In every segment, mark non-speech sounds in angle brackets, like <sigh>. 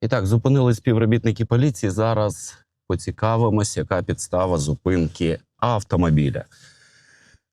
І так, зупинили співробітники поліції. Зараз поцікавимось, яка підстава зупинки автомобіля.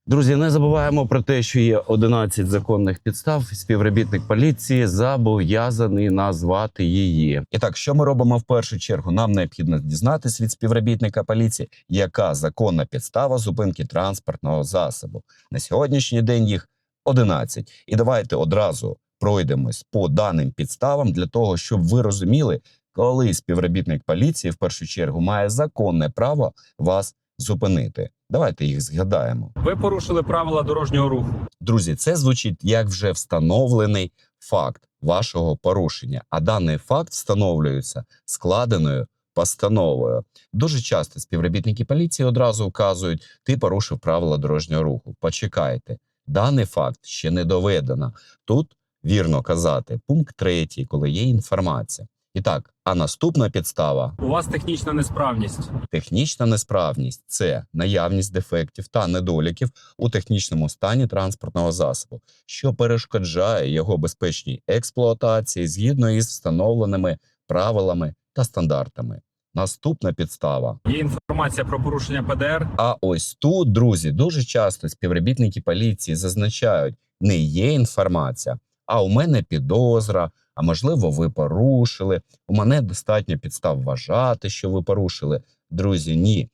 Друзі, не забуваємо про те, що є 11 законних підстав. Співробітник поліції зобов'язаний назвати її. І так, що ми робимо в першу чергу? Нам необхідно дізнатися від співробітника поліції, яка законна підстава зупинки транспортного засобу. На сьогоднішній день їх 11. І давайте одразу пройдемось по даним підставам для того, щоб ви розуміли, коли співробітник поліції в першу чергу має законне право вас зупинити. Давайте їх згадаємо. Ви порушили правила дорожнього руху. Друзі, це звучить як вже встановлений факт вашого порушення, а даний факт встановлюється складеною постановою. Дуже часто співробітники поліції одразу вказують, ти порушив правила дорожнього руху. Почекайте, даний факт ще не доведено. Тут вірно казати пункт третій, коли є інформація. І так, а наступна підстава У вас технічна несправність. Технічна несправність це наявність дефектів та недоліків у технічному стані транспортного засобу, що перешкоджає його безпечній експлуатації згідно із встановленими правилами та стандартами. Наступна підстава. Є інформація про порушення ПДР. А ось тут, друзі, дуже часто співробітники поліції зазначають, не є інформація, а у мене підозра, а можливо, ви порушили. У мене достатньо підстав вважати, що ви порушили. Друзі, ні.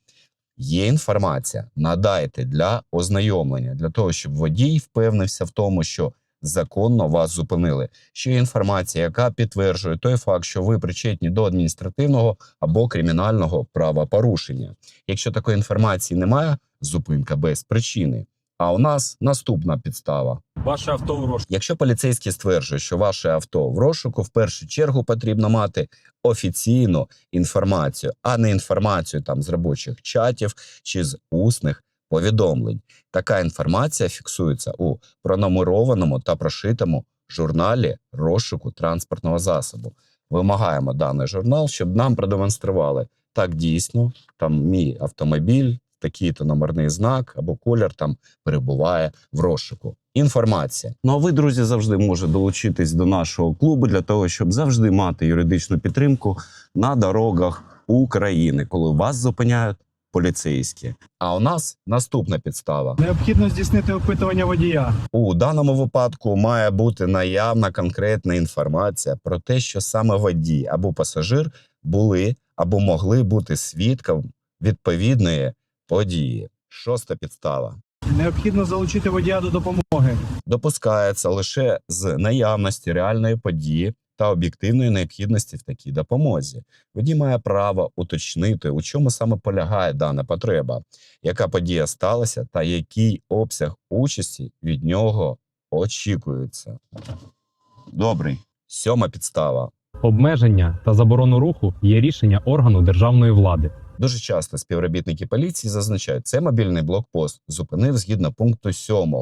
Є інформація, надайте для ознайомлення, для того, щоб водій впевнився в тому, що законно вас зупинили. Ще є інформація, яка підтверджує той факт, що ви причетні до адміністративного або кримінального правопорушення. Якщо такої інформації немає, зупинка без причини. А у нас наступна підстава. Ваше авто в розшуку. Якщо поліцейський стверджує, що ваше авто в розшуку, в першу чергу потрібно мати офіційну інформацію, а не інформацію там з робочих чатів чи з усних повідомлень. Така інформація фіксується у пронумерованому та прошитому журналі розшуку транспортного засобу. Вимагаємо даний журнал, щоб нам продемонстрували так дійсно, там мій автомобіль, такий-то номерний знак або колір там перебуває в розшуку. Інформація. Ну а ви, друзі, завжди можете долучитись до нашого клубу для того, щоб завжди мати юридичну підтримку на дорогах України, коли вас зупиняють поліцейські. А у нас наступна підстава. Необхідно здійснити опитування водія. У даному випадку має бути наявна конкретна інформація про те, що саме водій або пасажир були або могли бути свідком відповідної події. Шоста підстава. Необхідно залучити водія до допомоги. допускається лише з наявності реальної події та об'єктивної необхідності в такій допомозі. Водій має право уточнити, у чому саме полягає дана потреба, яка подія сталася та який обсяг участі від нього очікується. Добрий. Сьома підстава. Обмеження та заборону руху є рішення органу державної влади. Дуже часто співробітники поліції зазначають, це мобільний блокпост зупинив згідно пункту 7.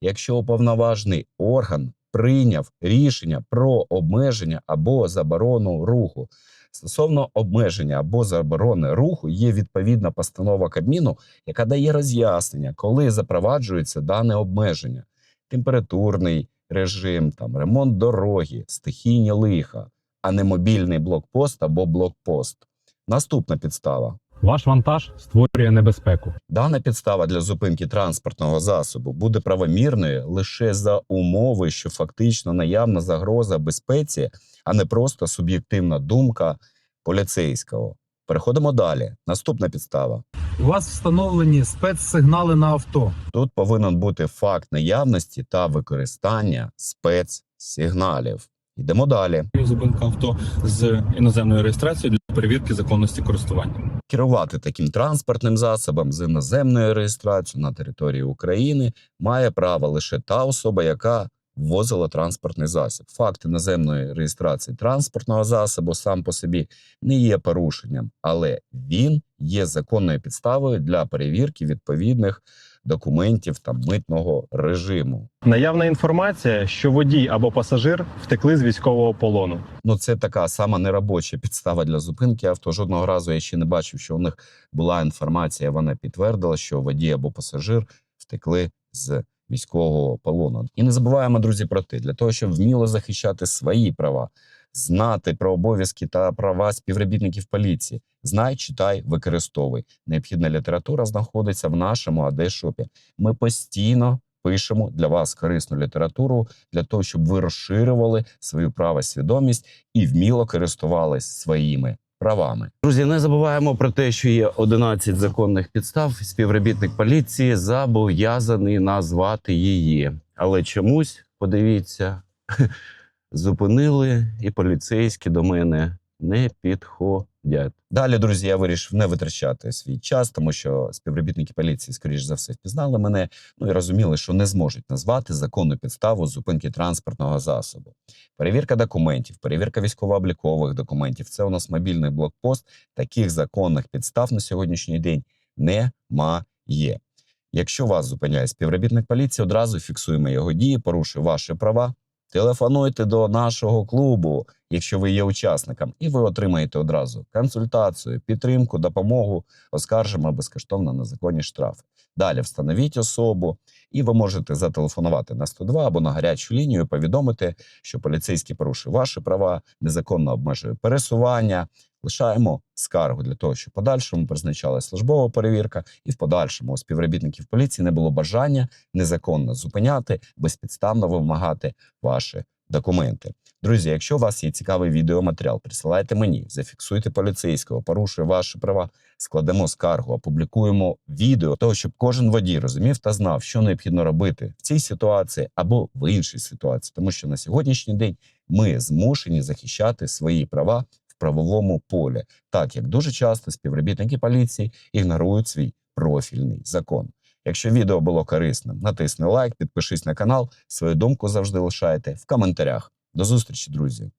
Якщо уповноважений орган прийняв рішення про обмеження або заборону руху. Стосовно обмеження або заборони руху є відповідна постанова Кабміну, яка дає роз'яснення, коли запроваджується дане обмеження: температурний режим, там ремонт дороги, стихійні лиха, а не мобільний блокпост або блокпост. Наступна підстава. Ваш вантаж створює небезпеку. Дана підстава для зупинки транспортного засобу буде правомірною лише за умови, що фактично наявна загроза безпеці, а не просто суб'єктивна думка поліцейського. Переходимо далі. Наступна підстава. У вас встановлені спецсигнали на авто. Тут повинен бути факт наявності та використання спецсигналів. Йдемо далі. Зупинка авто з іноземною реєстрацією для перевірки законності користування. Керувати таким транспортним засобом з іноземною реєстрацією на території України має право лише та особа, яка ввозила транспортний засіб. Факт іноземної реєстрації транспортного засобу сам по собі не є порушенням, але він є законною підставою для перевірки відповідних документів та митного режиму. Наявна інформація, що водій або пасажир втекли з військового полону. Ну, це така сама неробоча підстава для зупинки авто. Жодного разу я ще не бачив, що у них була інформація. Вона підтвердила, що водій або пасажир втекли з військового полону. І не забуваємо, друзі, про те, для того, щоб вміло захищати свої права, знати про обов'язки та права співробітників поліції. Знай, читай, використовуй. Необхідна література знаходиться в нашому АД-шопі. Ми постійно пишемо для вас корисну літературу для того, щоб ви розширювали свою правосвідомість і вміло користувались своїми правами. Друзі, не забуваємо про те, що є 11 законних підстав. Співробітник поліції зобов'язаний назвати її. Але чомусь, подивіться, <laughs> зупинили, і поліцейські до мене не підходять. Далі, друзі, я вирішив не витрачати свій час, тому що співробітники поліції, скоріш за все, впізнали мене. Ну і розуміли, що не зможуть назвати законну підставу зупинки транспортного засобу. Перевірка документів, перевірка військово-облікових документів. Це у нас мобільний блокпост. Таких законних підстав на сьогоднішній день немає. Якщо вас зупиняє співробітник поліції, одразу фіксуємо його дії, порушує ваші права. Телефонуйте до нашого клубу, якщо ви є учасником, і ви отримаєте одразу консультацію, підтримку, допомогу, оскаржимо безкоштовно на законні штрафи. Далі встановіть особу, і ви можете зателефонувати на 102 або на гарячу лінію, повідомити, що поліцейський порушив ваші права, незаконно обмежує пересування. Лишаємо скаргу для того, щоб подальшому призначалась службова перевірка, і в подальшому у співробітників поліції не було бажання незаконно зупиняти, безпідставно вимагати ваші документи. Друзі, якщо у вас є цікавий відеоматеріал, присилайте мені, зафіксуйте поліцейського, порушує ваші права, складемо скаргу, опублікуємо відео того, щоб кожен водій розумів та знав, що необхідно робити в цій ситуації або в іншій ситуації, тому що на сьогоднішній день ми змушені захищати свої права правовому полі, так як дуже часто співробітники поліції ігнорують свій профільний закон. Якщо відео було корисним, натисни лайк, підпишись на канал, свою думку завжди лишайте в коментарях. До зустрічі, друзі!